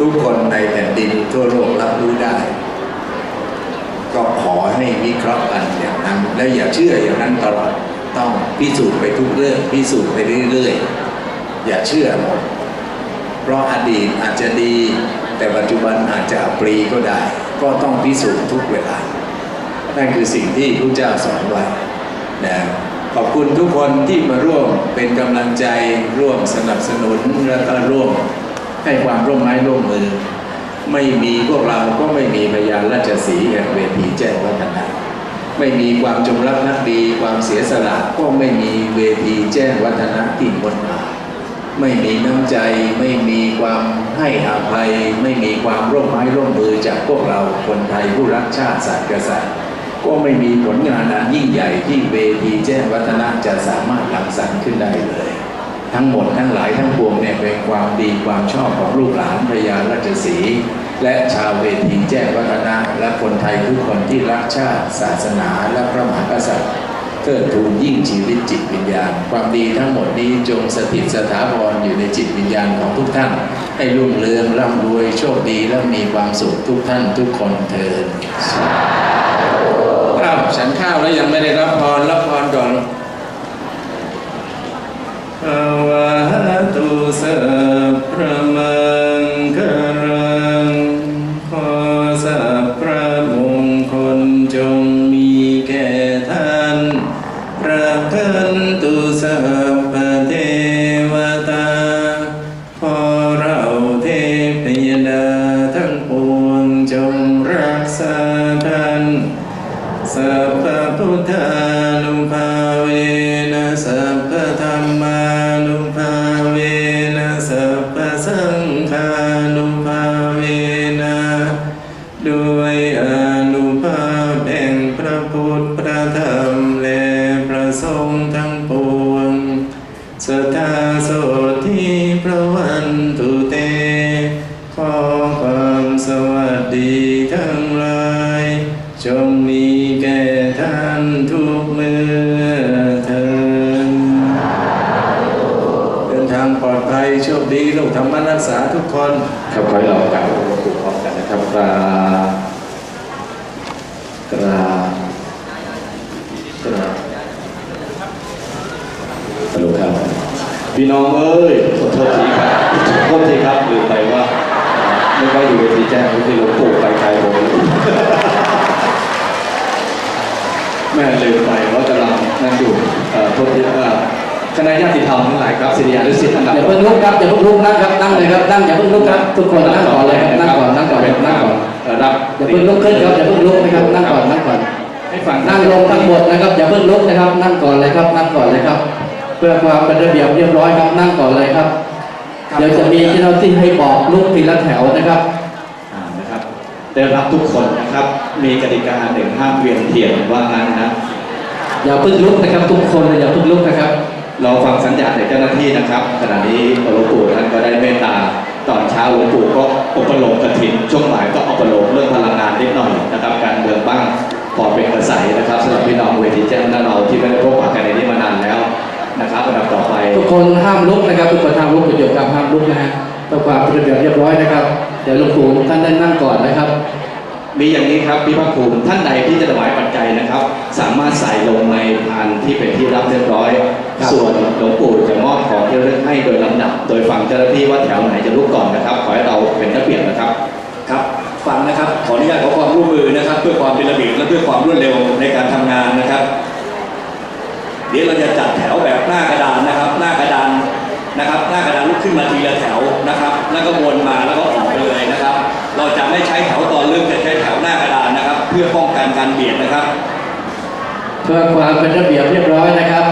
ทุกคนในแผ่นดินทั่วโลกรับรู้ได้ ก็ขอให้วิเคราะห์กันอย่างนั้น และอย่าเชื่ออย่างนั้นตลอดต้องพิสูจน์ไปทุกเรื่องพิสูจน์ไปเรื่อยๆ อย่าเชื่อหมด เพราะอดีตอาจจะดี แต่ปัจจุบันอาจจะปรีก็ได้ ก็ต้องพิสูจน์ทุกเวลา นั่นคือสิ่งที่พระเจ้าสอนไว้นะขอบคุณทุกคนที่มาร่วมเป็นกำลังใจร่วมสนับสนุนแล้วก็ร่วม ให้ความร่วมไม้ร่วมมือ ไม่มีพวกเราก็ไม่มีพยานราชสีแห่งเวทีแจ้งวัฒนะไม่มีความจงรักภักดีความเสียสละก็ไม่มีเวทีแจ้งวัฒนะที่งดงามไม่มีน้ำใจไม่มีความให้อภัย ไม่มีความร่วมไม้ร่วมมือจากพวกเราคนไทยผู้รักชาติศาสตร์กษัตริย์ก็ไม่มีผลงานอันยิ่งใหญ่ที่เวทีแจ้งวัฒนะจะสามารถรังสรรค์ขึ้นได้เลย ทั้งหมดทั้งหลายทั้งปวงเนี่ยเป็นความดีความชอบของลูกหลานพระยาราชสีและชาวเวทีแจ้งวัฒนะและคนไทยทุกคนที่รักชาติ ศาสนาและพระมหากษัตริย์เทิดทูนยิ่งชีวิตจิตวิญญาณ ความดีทั้งหมดนี้จงสถิตสถาพรอยู่ในจิตวิญญาณของทุกท่าน ให้รุ่งเรืองร่ำรวยโชคดีและมีความสุขทุกท่านทุกคนเถิดอ้าวฉันข้าวแล้วยังไม่ได้รับพรรับพรก่อน แห่งพระพุท ม่ลืมไปว่ากำลังนั่งอยู่เอ่อโทษทีเอ่อคณะญาติธรรมทั้งหลายครับศิริยานุศิษย์อันดับ อย่าเพิ่งลุกครับอย่าเพิ่งลุกนั่งครับนั่งเลยครับนั่งอย่าเพิ่งลุกครับทุกคนนั่งก่อนเลยครับนั่งก่อนนั่งก่อนนั่งก่อนรับอย่าเพิ่งลุกขึ้นครับอย่าเพิ่งลุกนะครับนั่งก่อนนั่งก่อนให้ฟังนั่งลงทั้งหมดนะครับอย่าเพิ่งลุกนะครับ นั่งก่อนเลยครับนั่งก่อนเลยครับ เพื่อความเป็นระเบียบเรียบร้อยครับนั่งก่อนเลยครับ เดี๋ยวจะมีเจ้าหน้าที่ให้บอกลุกทีละแถวนะครับอ่านะครับ ได้รับทุกคนนะครับ มีกติกาหนึ่งห้ามเวียนเทียนว่างั้นนะ อย่าเพิ่งลุกนะครับทุกคนเลยอย่าเพิ่งลุกนะครับ เราฟังสัญญาณจากเจ้าหน้าที่นะครับขณะนี้หลวงปู่ท่านก็ได้เมตตาตอนเช้าหลวงปู่ก็อุปโลกกฐินช่วงบ่ายก็อุปโลกเรื่องพลังงานนิดหน่อยนะครับ การเมืองบ้างพอเป็นกระแสนะครับสำหรับพี่น้องเวทีแจ้งหน้าเราที่ไม่ได้พบปะกันในนี้มานานแล้วนะครับอันดับต่อไป ทุกคนห้ามลุกนะครับ ทุกคนห้ามลุกประโยชน์ครับห้ามลุกนะฮะเพื่อความเป็นระเบียบเรียบร้อยนะครับ เดี๋ยวหลวงปู่ท่านได้นั่งก่อนนะครับ มีอย่างนี้ครับพี่ภาคภูมิท่านใดที่จะถวายปัจจัยนะครับ สามารถใส่ลงในพานที่เป็นที่รับเรียบร้อย ครับ ส่วนหลวงปู่จะมอบของที่ระลึกให้โดยลำดับ โดยฟังเจ้าหน้าที่ว่าแถวไหนจะลุกก่อนนะครับ ขอให้เราเป็นระเบียบนะครับ ครับฟังนะครับขออนุญาตขอความร่วมมือนะครับ เพื่อความเป็นระเบียบและเพื่อความรวดเร็วในการทำงานนะครับ เดี๋ยวเราจะจัดแถวแบบหน้ากระดานนะครับ หน้ากระดาน นะครับหน้ากระดานลุกขึ้นมาทีละแถวนะครับ แล้วก็วนมาแล้วก็ออกไปเลยนะครับ เราจะไม่ใช้แถวตอนเริ่มจะใช้แถวหน้ากระดานนะครับ เพื่อป้องกันการเบียดนะครับ เพื่อความเป็นระเบียบเรียบร้อยนะครับ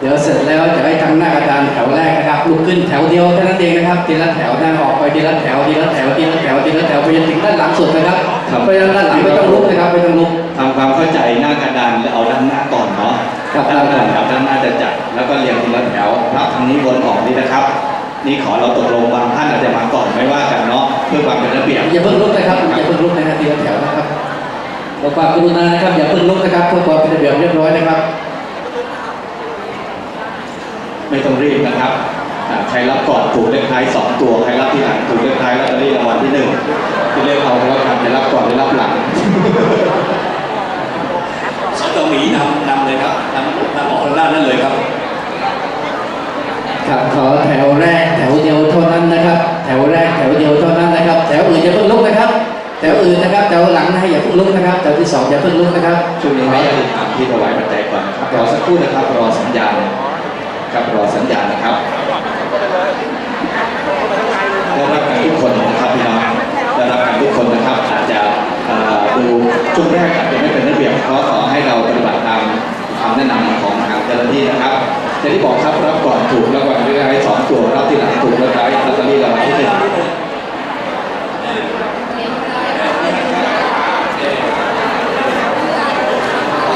เดี๋ยวเสร็จแล้วจะให้ทางหน้ากระดานแถวแรกนะครับลุกขึ้นแถวเดียวเท่านั้นเองนะครับทีละแถวหน้าออกไปทีละแถวทีละแถวทีละแถวทีละแถวไปจนถึงด้านหลังสุดนะครับครับ ไปด้านหลังไม่ต้องลุกนะครับไม่ต้องลุก ทำความเข้าใจหน้ากระดานแล้วเอาด้านหน้าก่อนเนาะ ครับด้านหน้าแถวด้านหน้าจะจัดแล้วก็เรียงทีละแถวพับทางนี้วนออกนี่นะครับ นี่ขอเราตกลงบางท่านอาจจะมาก่อนไม่ว่ากันเนาะเพื่อความเป็นระเบียบอย่าเพิ่งลุกนะครับอย่าเพิ่งลุกนะครับทีละแถวนะครับขอความกรุณานะครับอย่าเพิ่งลุกนะครับเพื่อความเป็นระเบียบเรียบร้อยนะครับ ไม่ต้องรีบนะครับทอ่าใครรับก่อนถูกเลขท้ายสองตัวใครรับที่หลังถูกเลขท้ายลอตเตอรี่รางวัลที่หนึ่งที่เรียกเอาแล้วกันจะรับก่อนหรือรับหลัง สตหมีนำนำเลยครับนำนำออกทางด้านนั้นเลยครับ ครับขอแถวแรกแถวเดียวเท่านั้นนะครับ แถวแรกแถวเดียวเท่านั้นนะครับ แถวอื่นอย่าเพิ่งลุกนะครับ แถวอื่นนะครับ แถวหลังนะอย่าเพิ่งลุกนะครับ แถวที่สองอย่าเพิ่งลุกนะครับช่วงนี้ไม่ได้ตามที่ถวายปัจจัยก่อนนะครับรอสักครู่นะครับรอสัญญาณครับรอสัญญาณนะครับได้รับกันทุกคนนะครับพี่น้องได้รับกันทุกคนนะครับอาจจะเอ่อ ดูช่วงแรกอาจจะไม่เป็นระเบียบเพราะขอให้เราปฏิบัติตามคำแนะนำของทางเจ้าหน้าที่นะครับอย่างที่บอกครับรับก่อนถูกรางวัลเลขท้ายสองตัวรับที่หลังถูกเลขท้ายลอตเตอรี่ราที่หนึ่งท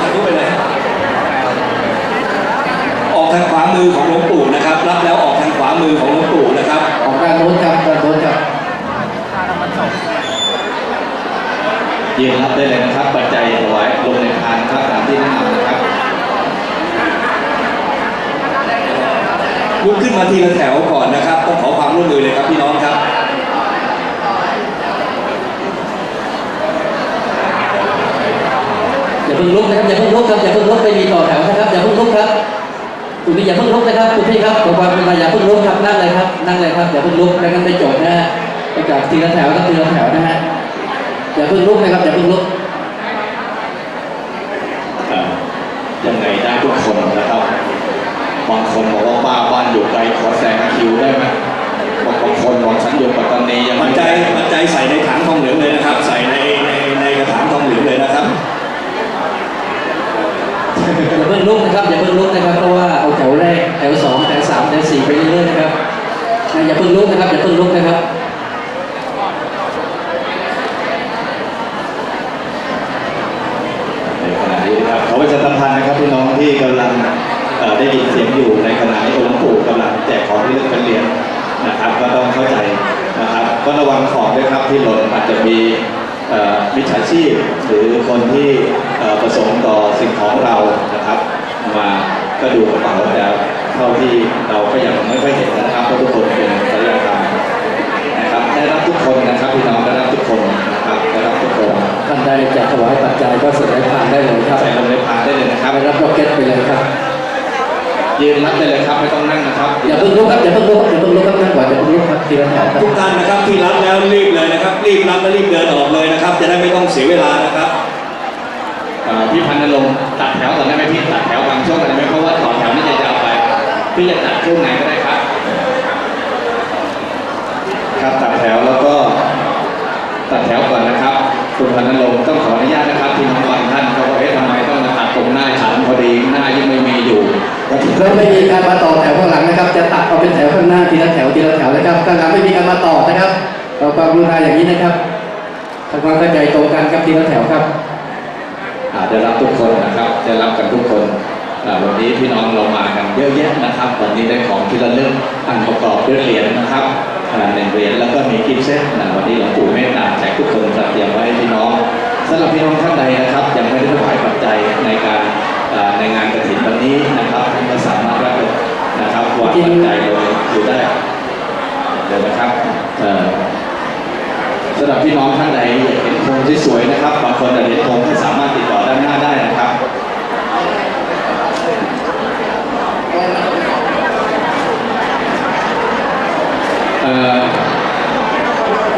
างนู้นไปเลยฮะออกทางขวามือของหลวงปู่นะครับ รับแล้วออกทางขวามือของหลวงปู่นะครับ ออกด้านโน้นครับด้านโน้นครับ ยืนรับได้เลยนะครับปัจจัยถวายลงในทานครับตามที่แนะนำนะครับลุกขึ้นมาทีละแถวก่อนนะครับ ต้องขอความร่วมมือเลยครับพี่น้องครับอย่าเพิ่งลุกนะครับอย่าเพิ่งลุกครับอย่าเพิ่งลุกไปมีต่อแถวนะครับอย่าเพิ่งลุกครับคุณพี่อย่าเพิ่งลุกนะครับคุณพี่ครับขอความเป็นมาอย่าเพิ่งลุกครับนั่งเลยครับนั่งเลยครับอย่าเพิ่งลุกไม่งั้นไม่จบนะฮะไปจากทีละแถวต้องทีละแถวนะฮะ อย่าเพิ่งลุกนะครับอย่าเพิ่งลุกเอ่อยังไงได้ทุกคนนะครับ บางคนบอกว่าบ้าบ้านอยู่ไกลขอแซงคิวได้ไหมบอกบางคนบอกฉันอยู่ปัตตานียังปัไม่จจัยปัจจัยใส่ในถังทองเหลืองเลยนะครับ ใส่ในในในกระถางทองเหลืองเลยนะครับอย่าเพิ่งลุกนะครับอย่าเพิ่งลุกนะครับเพราะว่าเอาแถวแรกแถวสองแถวสามแถวสี่ไปเรื่อยๆนะครับนะอย่าเพิ่งลุกนะครับอย่าเพิ่งลุกนะครับ ในขณะนี้นะครับขอประชาสัมพันธ์นะครับพี่น้อง ที่กำลังได้ยินเสียงอยู่ในขณะนี้องค์ปู่กำลังแจกของที่เลือกเป็นเหรียญนะครับ ก็ต้องเข้าใจนะครับก็ระวังของด้วยครับที่หล่นอาจจะมีมิจฉาชีพ หรือคนที่ประสงค์ต่อสิ่งของเรานะครับ มาก็ดูกระเป๋าแต่เท่าที่เราก็ยังไม่ค่อยเห็นนะครับเพราะทุกคนเป็นสายธรรมนะครับได้รับทุกคนนะครับพี่น้องานใดจะถวายปัจจัยก็แสดงผ่านได้เลยครับใส่ลงในพานได้เลยนะครับไปรับร็อกเก็ตไปเลยครับยืนรับได้เลยครับไม่ต้องนั่งนะครับอย่าเพิ่งลุกครับอย่าเพิ่งลุกอย่าเพิ่งลุกครับนั่งก่อนอย่าเพิ่งลุกครับทีละแถวครับทุกท่านนะครับที่รับแล้วรีบเลยนะครับ รีบรับและรีบเดินออกเลยนะครับ จะได้ไม่ต้องเสียเวลานะครับเอ่อพี่พันธุ์นรงค์ตัดแถวก่อนได้ไหมพี่ตัดแถวบางช่วงก่อนได้ไหมเพราะว่าต่อแถวนี่จะยาวไปพี่จะตัดช่วงไหนก็ได้ ราไม่มีการมาต่อแถวข้างหลังนะครับ จะตัดเอาเป็นแถวข้างหน้าทีละแถวทีละแถวนะครับข้างหลังไม่มีการมาต่อนะครับเราความกรุณาอย่างนี้นะครับทำความเข้าใจตรงกันครับทีละแถวครับอาได้รับทุกคนนะครับได้รับกันทุกคนวันนี้พี่น้องเรามากันเยอะแยะนะครับ วันนี้ได้ของที่ระลึกอันประกอบด้วยเหรียญนะครับหนึ่งเหรียญแล้วก็มีกิฟต์เซตนวันนี้หลวงปู่เมตตาแจกทุกคนจัดเตรียมไว้ให้พี่น้องสำหรับพี่น้องท่านใดนะครับยังไม่ได้ถวายปัจจัยในการในงานกระถินวันนี้นะครับ วางปัจจัยลงอยู่ได้เดี๋ยวนะครับสำหรับพี่น้องท่านใดอยากเห็นธงที่สวยนะครับบางคนอยากเห็นธงก็สามารถติดต่อด้านหน้าได้นะครับเออ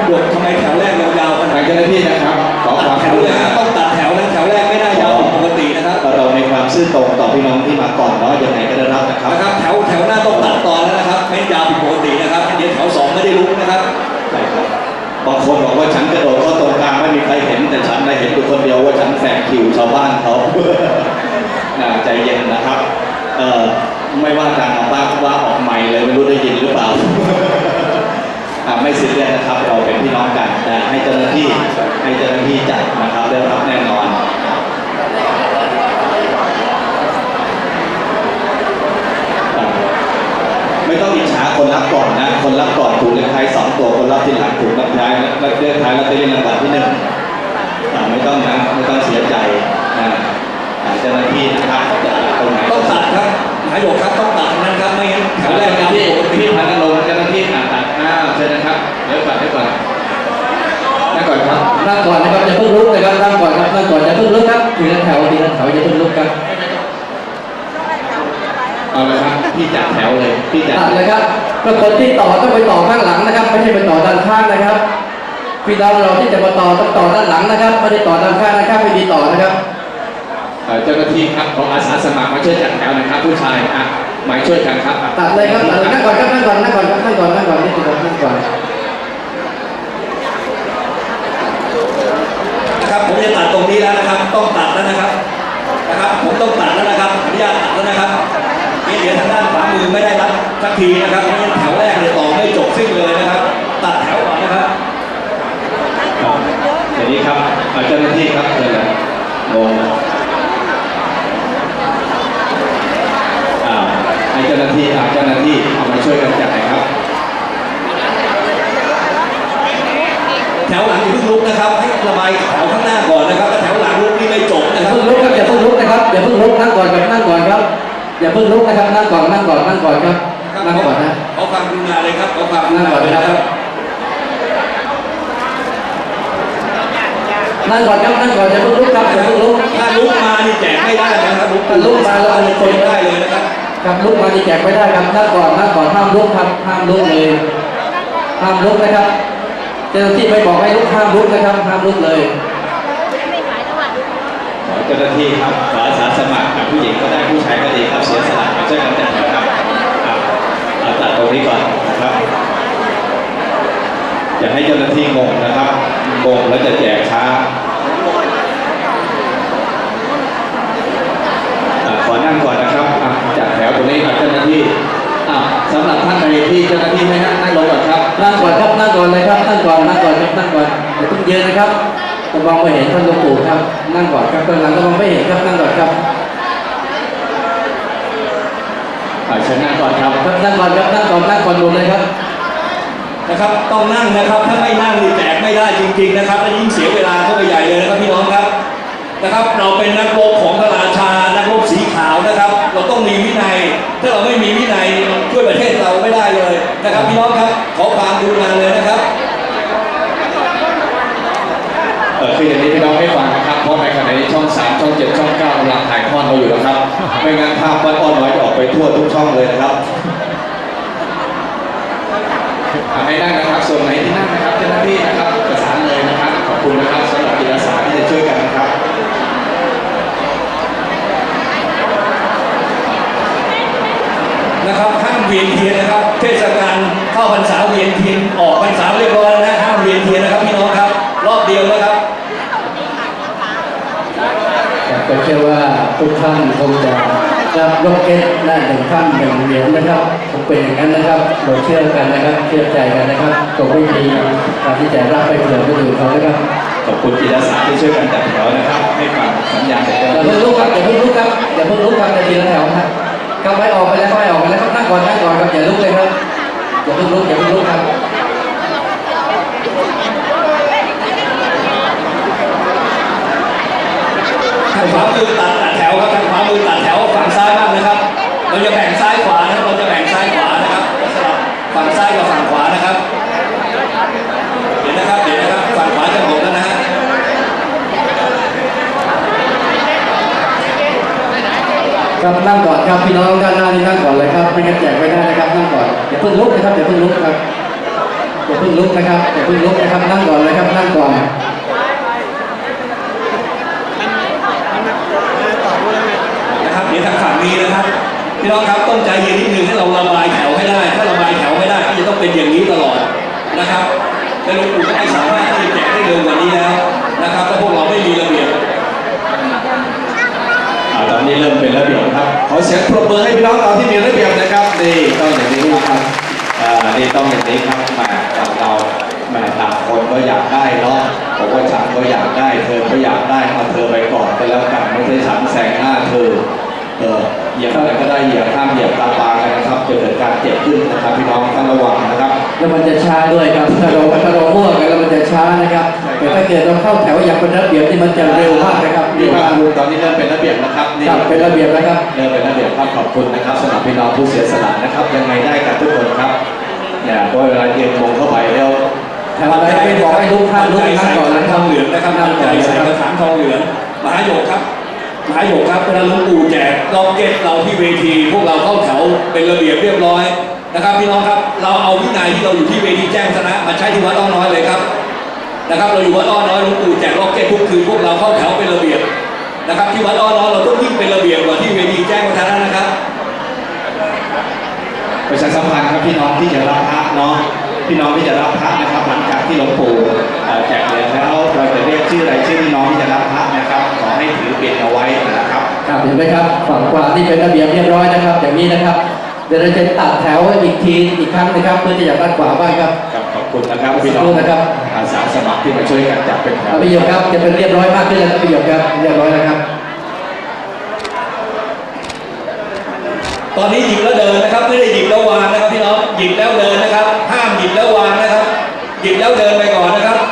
บททำไมแถวแรกยาวๆขนาทาดงเจ้าหน้าที่นะครับขอความแถกวรุแรณากต้องตัดแถวนะแถวแรกไม่ได้ยาวปกตินะครับเราในความซื่อตรงต่อพี่น้องที่มาก่อนเนาะ ใครเห็นแต่ฉันได้เห็นอยู่คนเดียวว่าฉันแซงคิวชาวบ้านเขาน่าใจเย็นนะครับเออไม่ว่าการเอาบ้าว่าออกใหม่เลยไม่รู้ได้ยินหรือเปล่าอ่าไม่ซีเรียสนะครับ เราเป็นพี่น้องกันแต่ให้เจ้าหน้าที่ให้เจ้าหน้าที่จัดนะครับได้รับแน่นอนไม่ต้องอิจ คนรับก่อนนะ คนรับก่อนถูกเลขท้ายสองตัวคนรับที่หลังถูกเลขท้ายเลขท้ายลอตเตอรี่รางวัลที่หนึ่งอ่าไม่ต้องนะไม่ต้องเสียใจนะออ่าเจ้าหน้าที่นะครับจะตรงไหนต้องตัดครับนายกครับต้องตัดนั้นครับไม่งั้นแถแถววแรแรกกคครัรับบพี่พี่พันลงเจ้าหน้าที่อ่าตัดอ้าวเชิญนะครับเดี๋ยวก่อนเดี๋ยวก่อนนั่งก่อนครับนั่งก่อนนะครับอย่าเพิ่งลุกนะครับนั่งก่อนครับนั่งก่อนอย่าเพิ่งลุกครับทีละแถวทีละแถวอย่าเพิ่งลุกครับเอาละครับพี่จัดแถวเลยพี่จัดตัดเลยครับ แล้วคนที่ต่อต้องไปต่อข้างหลังนะครับ ไม่ใช่ไปต่อด้านข้างนะครับพี่น้องเราที่จะมาต่อต้องต่อด้านหลังนะครับไม่ได้ต่อด้านข้างนะครับไม่ดีต่อนะครับเอ่อเจ้าหน้าที่ครับของอาสาสมัครมาช่วยจัดแถวหนะครับ ผู้ชายอะมาช่วยกันครับอะตัดเลยครับตัดเลยนั่งก่อนครับนั่งก่อนนั่งก่อนครับนั่งก่อนนั่งก่อนนี่คือนั่งก่อนนะครับผมจะตัดตรงนี้แล้วนะครับ ต้องตัดแล้วนะครับนะครับ ผมต้องตัดแล้วนะครับอนุญาตตัดแล้วนะครับนี่เดี๋ยวทางด้านขวามือไม่ได้รับ สักทีนะครับเพราะฉะนั้นแถวแรกเนี่ยต่อไม่จบสิ้นเลยนะครับ ตัดแถวก่อนนะครับครับเดี๋ยวนี้ครับเจ้าหน้าที่ครับเชิญเลยงงอ่าให้เจ้าหน้าที่อ่าเจ้าหน้าที่เอามาช่วยกันจัดหน่อยครับ แถวหลังอย่าเพิ่งลุกนะครับ ให้ระบายแถวข้างหน้าก่อนนะครับแถวหลังลุกนี่ไม่จบอนะย่าครับเพิ่งลุกครับอย่าเพิ่งลุกนะครับอย่าเพิ่งลุกนั่งก่อนครับนั่งก่อนครับอย่าเพิ่งลุกนะครับนั่งก่อนนั่งก่อนนั่งก่อนครับ นั่งก่อนนะขอความกรุณาเลยครับขอความกรุนั่งณาก่อนเลยนะนะคครัรับบนั่งก่อนครับนั่งก่อนอย่าเพิ่งลุกครับอย่าเพิ่งลุกถ้าลุกมานี่แจกไม่ได้นะครับลุกถ้าลุกมาแล้วมันคนได้เลยนะครับครับลุกมาดีแจกไม่ได้ครับนั่งก่อนนั่งก่อนห้ามลุกครับห้ามลุกเลยห้ามลุกนะครับเจ้าหน้าที่ไม่บอกให้ลุกห้ามลุกนะครับห้ามลุกเลยขอเจ้าหน้าที่ครับขออาสาสมัครอะผู้หญิงก็ได้ผู้ชายก็ดีครับเสียสละมาช่วยกันจัดนะครับอะเอา ตรงนี้ก่อนนะครับ อย่าให้เจ้าหน้าที่งงนะครับงงแล้วจะแจกช้าขอนั่งก่อนนะครับจัดแถวตรงนี้ครับเจ้าหน้าที่อะสำหรับท่านใดที่เจ้าหน้าที่ไม่นั่งนั่งลงก่อนครับนั่งก่อนครับนั่งก่อนเลยครับนั่งก่อนนั่งก่อนครับนั่งก่อนอย่าเพิ่งยืนนะครับจะมองไม่เห็นท่านหลวงปู่ครับ นั่งก่อนครับข้างหลังก็มองไม่เห็นครับนั่งก่อนครับ อะเชิญนั่งก่อนครับครับนั่งก่อนครับนั่งก่อนนั่งก่อนหมดเลยครับนะครับ ต้องนั่งนะครับถ้าไม่นั่งนี่แจกไม่ได้จริง ๆ นะครับและยิ่งเสียเวลาเข้าไปใหญ่เลยนะครับพี่น้องครับนะครับ เราเป็นนักรบของพระราชานักรบสีขาวนะครับ เราต้องมีวินัย ถ้าเราไม่มีวินัยช่วยประเทศเราไม่ได้เลยนะครับพี่น้องครับขอความกรุณาเลยนะครับเออคืออย่างนี้พี่น้องให้ฟัง ขณะนี้ช่องสามช่องเจ็ดช่องเก้ากำลังถ่ายทอดเราอยู่นะครับ ไม่งั้นภาพบ้านอ้อนน้อยจะออกไปทั่วทุกช่องเลยนะครับอะให้นั่งนะครับ ส่วนไหนที่นั่งนะครับเจ้าหน้าที่นะครับประสานเลยนะครับ ขอบคุณนะครับสำหรับจิตอาสาที่จะช่วยกันนะครับนะครับห้ามเวียนเทียนนะครับ เทศกาลเข้าพรรษาเวียนเทียนออกพรรษาเรียบร้อยแล้วนะห้ามเวียนเทียนนะครับพี่น้องครับ รอบเดียวนะครับ ก็เชื่อว่า ทุกท่านคงจะรับโรคเก็ตหน้าหนึ่งท่านหนึ่งเหรียญนะครับคงเป็นอย่างนั้นนะครับเราเชื่อกันนะครับ เชื่อใจกันนะครับตรงวิธีการที่จะรับไปเผื่อคนอื่นเขานะครับขอบคุณจิตอาสาที่ช่วยกันจัดแถวนะครับให้ฟังสัญญาณจากเจ้าหอย่าน้าเพิ่งที่ลุกครับอย่าเพิ่งลุกครับอย่าเพิ่งลุกครับจะทีละแถวครับกำไว้ออกไปแล้วก็ไม่ออกไปแล้วครับนั่งก่อนนั่งก่อนครับอย่าลุกเลยครับอย่าเพิ่งลุกอย่าเพิ่งลุกครับทางขวามือตัดตัด เราจะแบ่งซ้ายขวานะครับ เราจะแบ่งซ้ายขวานะครับสลับ ฝั่งซ้ายกับฝั่งขวานะครับ เดี๋ยวนะครับ เดี๋ยวนะครับ ฝั่งขวาจะหมดแล้วนะฮะครับนั่งก่อนครับพี่น้องด้านหน้านี่นั่งก่อนเลยครับไม่งั้นแจกไม่ได้นะครับนั่งก่อนอย่าเพิ่งลุกนะครับอย่าเพิ่งลุกครับอย่าเพิ่งลุกนะครับอย่าเพิ่งลุกนะครับนั่งก่อนเลยครับนั่งก่อนนะครับเดี๋ยวทางฝั่งนี้นะครับ พี่น้องครับต้องใจเย็นนิดนึงให้เราระบายแถวให้ได้ ถ้าระบายแถวไม่ได้ก็จะต้องเป็นอย่างนี้ตลอดนะครับและหลวงปู่ก็ไม่สามารถที่จะแจกได้เร็วกว่านี้แล้วนะครับถ้าพวกเราไม่มีระเบียบตอนนี้เริ่มเป็นระเบียบครับขอเสียงปรบมือให้พี่น้องเราที่มีระเบียบนะครับนี่ต้องอย่างนี้ครับนี่ต้องอย่างนี้ครับมากับเราแมาต่างคนก็อยากได้เนาะผมว่าฉันก็อยากได้ เธอก็อยากได้เอาเธอไปก่อนก็แล้วกันไม่ใช่ฉันแซงหน้าเธอ เออเหยียบอะไรก็ได้เหยียบห้ามเหยียบตาปลากันนะครับจะเกิดการเจ็บขึ้นนะครับพี่น้องต้องระวังนะครับ แล้วมันจะช้าด้วยครับถ้าเราถ้าเรามั่วกันแล้วมันจะช้านะครับใช่ครับแต่ถ้าเกิดเราเข้าแถวอย่างเป็นระเบียบนี่มันจะเร็วมากนะครับนี่เร็วภาพมากรวมตอนนี้เริ่มเป็นระเบียบนะครับนี่ครับเป็นระเบียบแล้วครับเริ่มเป็นระเบียบครับขอบคุณนะครับสำหรับพี่น้องผู้เสียสละนะครับ ยังไงได้กันทุกคนครับเนี่ยเพราะเวลาเย็นโมงเข้าไปแล้วแถวไหนไปบอกให้ลุกท่านลุกนั่งก่อนใส่นะกระคถารับงทองเหลืองนะครับนั่งน้ำก่ใจอนใส่นะคกรับระถางทองเหลืองมหาโยกครับ มหาโยกครับเวลาหลวงปู่แจกล็อกเก็ตเราที่เวที พวกเราเข้าแถวเป็นระเบียบเรียบร้อยนะครับพี่น้องครับเราเอาวินัยที่เราอยู่ที่เวทีแจ้งชนะมาใช้ที่วัดอ้อน้อยเลยครับนะครับเราอยู่วัดอ้อน้อยหลวงปู่แจกล็อกเก็ตทุกคืนพวกเราเข้าแถวเป็นระเบียบนะครับที่วัดอ้อน้อยเราต้องยิ่งเป็นระเบียบกว่าที่เวทีแจ้งวัฒนะนะครับประชาสัมพันธ์ครับพี่น้องที่จะรับพระเนาะพี่น้องที่จะรับพระนะครับ หลังจากที่หลวงปู่แจกแล้วเราจะเรียกชื่อราย อให้ถือปิดเอาไว้นะครับครับเห็นไหมครับฝั่งขวาที่เป็นระเบียบเรียบร้อยนะครับ อย่างนี้นะครับ เดี๋ยวเราจะตัดแถวอีกทีอีกครั้งนะครับ เพื่อที่จะด้านขวาบ้างครับครับขอบคุณนะครับพี่น้องขอบคุณนะครับอาสาสมัครที่มาช่วยกันจัดเป็นแถวเอาประโยคครับจะเป็นเรียบร้อยมากขึ้นแล้วครับประโยคครับเรียบร้อยแล้วครับ ตอนนี้หยิบแล้วเดินนะครับไม่ได้หยิบแล้ววางนะครับพี่น้องหยิบแล้วเดินนะครับ ห้ามหยิบแล้ววางนะครับ หยิบแล้วเดินไปก่อนนะครับ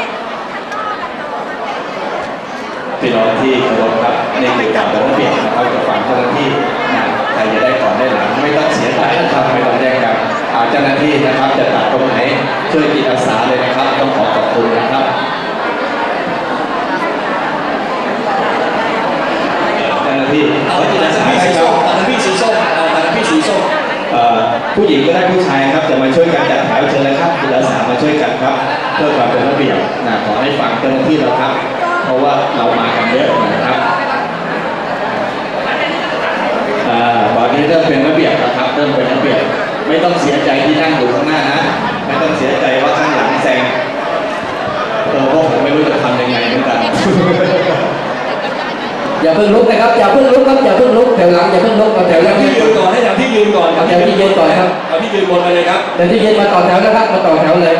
ยืนก่อนเอาแถวที่ยืนก่อนครับเอาที่ยืนบนไปเลยครับแต่ที่ยืนมาต่อแถวนะครับ มาต่อแถวเลย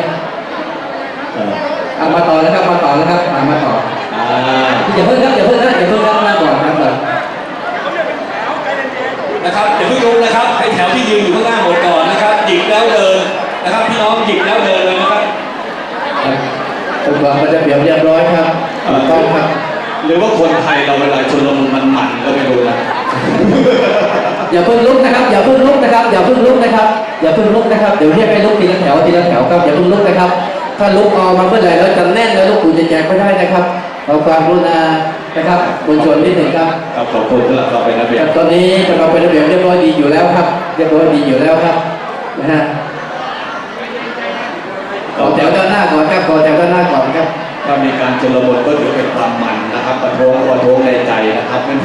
เออเอามาต่อแล้วครับ มาต่อแล้วครับอ่ามาต่ออ่าอย่าเพิ่งครับอย่าเพิ่งนะอย่าเพิ่งครับนั่งก่อนนั่งก่อนนะครับอย่าเพิ่งลุกนะครับให้แถวที่ยืนอยู่ข้างหน้าหมดก่อนนะครับหยิบแล้วเดินนะครับพี่น้องหยิบแล้วเดินเลยนะครับเป็นความเป็นระเบียบเรียบร้อยครับถูกต้องครับหรือว่าคนไทยเราเวลาชนลมุนมันหมันก็ไม่รู้นะ อย่าเพิ่งลุกนะครับ อย่าเพิ่งลุกนะครับ อย่าเพิ่งลุกนะครับ อย่าเพิ่งลุกนะครับ เดี๋ยวเรียกให้ลุกทีละแถวทีละแถวครับ อย่าเพิ่งลุกนะครับ ถ้าลุกออกมาเมื่อไหร่แล้วจะแน่นแล้วลูกปู่จะแจกไม่ได้นะครับ เราความกรุณานะครับบนชนนิดหนึ่งครับครับขอบคุณสำหรับเราเป็นระเบียบตอนนี้เราเป็นระเบียบเรียบร้อยดีอยู่แล้วครับ เรียบร้อยดีอยู่แล้วครับ นะฮะขอแถวด้านหน้าก่อนครับขอแถวด้านหน้าก่อนครับถ้ามีการชนลมุนก็ถือเป็นความมันนะครับ ประท้วงประท้วงในใจนะครับไม่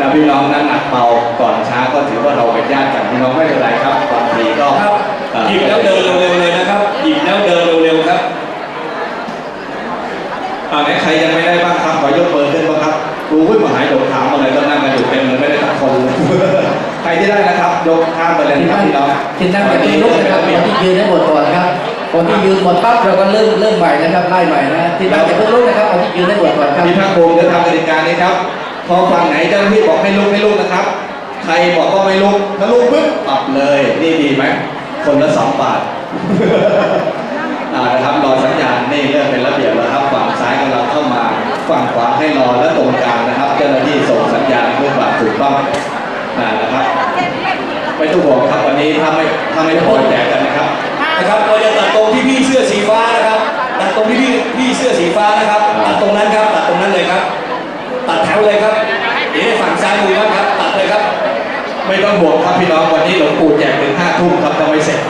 นะพี่น้องนั้นหนักเบาก่อนช้าก็ถือว่าเราเป็นญาติกันพี่น้องไม่เป็นไรครับบางทีก็ครับเอ่อหยิบแล้วเดินเร็วๆเลยนะครับหยิบแล้วเดินเร็วๆครับอ่าไหนใครยังไม่ได้บ้างครับขอยกมือขึ้นบ้างครับครูขึ้นมาหายดกถามอะไรก็นั่งกันอยู่เป็นเลยไม่ได้ทั้งคนเลยใครที่ได้นะครับยกข้ามไปเลยที่นะครับนั่งพี่น้องที่นั่งอย่าเพิ่งลุกนะครับคนที่ยืนให้หมดก่อนครับคนที่ยืนหมดปั๊บเราก็เริ่มเริ่มใหม่นะครับไล่ใหม่นะที่นั่งอย่าเพิ่งลุกนะครับคนที่ยืนให้หมดก่อนครับพี่ภาคภูมิจะทำกติกานี้ครับ พอฝั่งไหนเจ้าหน้าที่บอกให้ลุกให้ลุกนะครับ ใครบอกว่าไม่ลุกถ้าลุกปึ๊บปรับเลย นี่ดีไหมคนละสองบาทอ่านะครับรอสัญญาณนี่เริ่มเป็นระเบียบแล้วครับ ฝั่งซ้ายกำลังเข้ามา ฝั่งขวาให้รอและตรงกลางนะครับ เจ้าหน้าที่ส่งสัญญาณเพื่อความถูกต้องอ่านะครับไม่ต้องห่วงครับวันนี้ถ้าไม่ถ้าไม่พอแจกกันนะครับนะครับเราจะตัดตรงที่พี่เสื้อสีฟ้านะครับ ตัดตรงที่พี่พี่เสื้อสีฟ้านะครับตัดตรงนั้นครับตัดตรงนั้นเลยครับ ตัดแถวเลยครับเดี๋ยวฝั่งซ้ายมือบ้างครับ ตัดเลยครับ ไม่ต้องห่วงครับพี่น้องวันนี้หลวงปู่แจกถึงห้าทุ่มครับจะไม่เสร็จ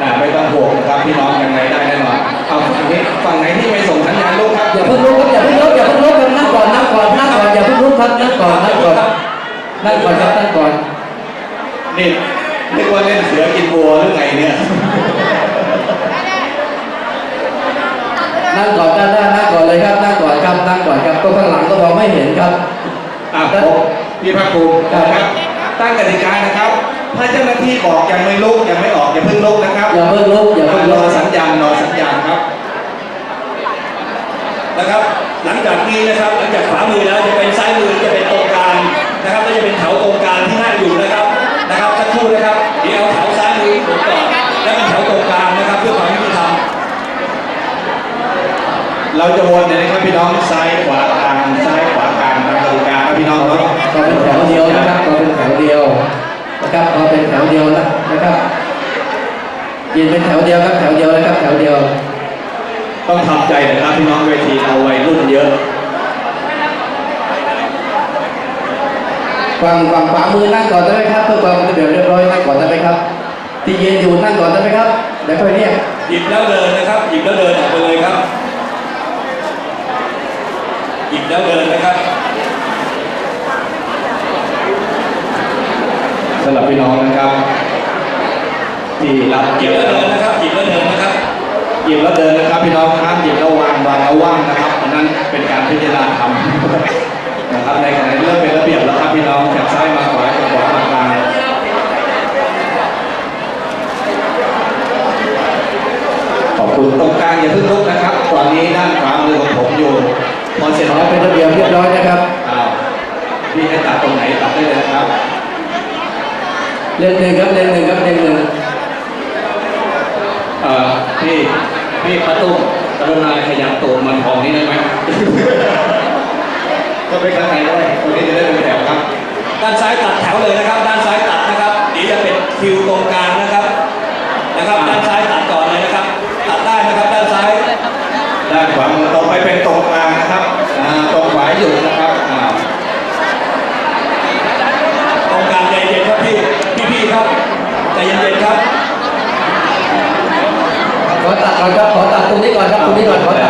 นะไม่ต้องห่วงนะครับพี่น้องยังไงได้แน่นอนเอาฝั่งนี้ฝั่งไหนที่ไม่ส่งสัญญาณลูกครับอย่าเพิ่งลุกครับอย่าเพิ่งลุกอย่าเพิ่งลุกครับนั่งก่อนนั่งก่อนนั่งก่อนอย่าเพิ่งลุกครับนั่งก่อนนั่งก่อนนั่งก่อนครับนั่งก่อนนี่เรียกว่าเล่นเสือกินบัวหรือไงเนี่ยนั่งก่อนด้านหน้านั่ง ครับนั่งก่อนครับก็ข้างหลังก็มองไม่เห็นครับอะผมพี่ภาคภูมิครับ ตั้งกติกานะครับ ถ้าเจ้าหน้าที่บอกยังไม่ลุกยังไม่ออกอย่าเพิ่งลุกนะครับอย่าเพิ่งลุกอย่าเพิ่งรอสัญญาณรอสัญญาณครับ นะครับ หลังจากนี้นะครับหลังจากขวามือแล้วจะเป็นซ้ายมือจะเป็นตรงกลางนะครับก็จะเป็นแถวตรงกลางที่นั่งอยู่นะครับนะครับสักครู่นะครับเดี๋ยวเอาแถว เราจะวนเลยนะครับพี่น้องซ้ายขวากลางซ้ายขวากลางตามกติกาครับพี่น้องเนาะก็เป็นแถวเดียวนะครับก็เป็นแถวเดียวนะครับก็เป็นแถวเดียวนะนะครับยืนเป็นแถวเดียวครับแถวเดียวนะครับแถวเดียว ต้องทำใจนะครับพี่น้องเวทีเราวัยรุ่นเยอะฝั่งฝั่งขวามือนั่งก่อนได้ไหมครับเพื่อความระเบียบเรียบร้อยนั่งก่อนได้ไหมครับ ที่ยืนอยู่นั่งก่อนได้ไหมครับเดี๋ยวค่อยเรียกหยิบแล้วเดินนะครับหยิบแล้วเดินออกไปเลยครับหยิบ แล้วเดินนะครับสำหรับพี่น้องนะครับ ที่รับหยิเก็บแล้วแล้วเดินนะครับหยิบแล้วเดินนะครับหยิบแล้วเดินนะครับ พี่น้องห้ามหยิบแล้ววางวางแล้วว่างนะครับอันนั้นเป็นการพิจารณาทำนะครับในขณะที่เริ่มเป็นระเบียบแล้วครับพี่น้องจากซ้ายมาขวาจากขวามากลางขอบคุณตรงกลางอย่าเพิ่งลุกนะครับ ตอนนี้ด้านขวามือของผมอยู่ พอเสร็จขอแล้วเป็นระเบียบเรียบร้อยนะครับอ้าวพี่ให้ตัดตรงไหนตัดได้เลยนะครับเรื่องหนึ่งครับเรื่องหนึ่งครับเรื่องหนึ่งเอ่อพี่พี่ประตูกรุณาขยับตัวมันทองนี้ได้ไหม ก็ไปข้างในด้วยตรงนี้จะได้เป็นแถวครับ ด้านซ้ายตัดแถวเลยนะครับ ด้านซ้ายตัดนะครับเดี๋ยวจะเป็นคิวตรงกลางนะครับ นะครับ ด้านซ้ายตัดก่อนเลยนะครับ ตัดได้นะครับ ด้านซ้าย ด้านขวามือตรงไปเป็นตรงกลางนะครับอ่าตรงขวาอยู่นะครับอ่า ตรงกลางใจเย็นครับพี่ พี่ๆครับใจเย็นๆครับ ขอตัด ก่อนครับขอตัดตรงนี้ก่อนครับตรงนี้ก่อนขอ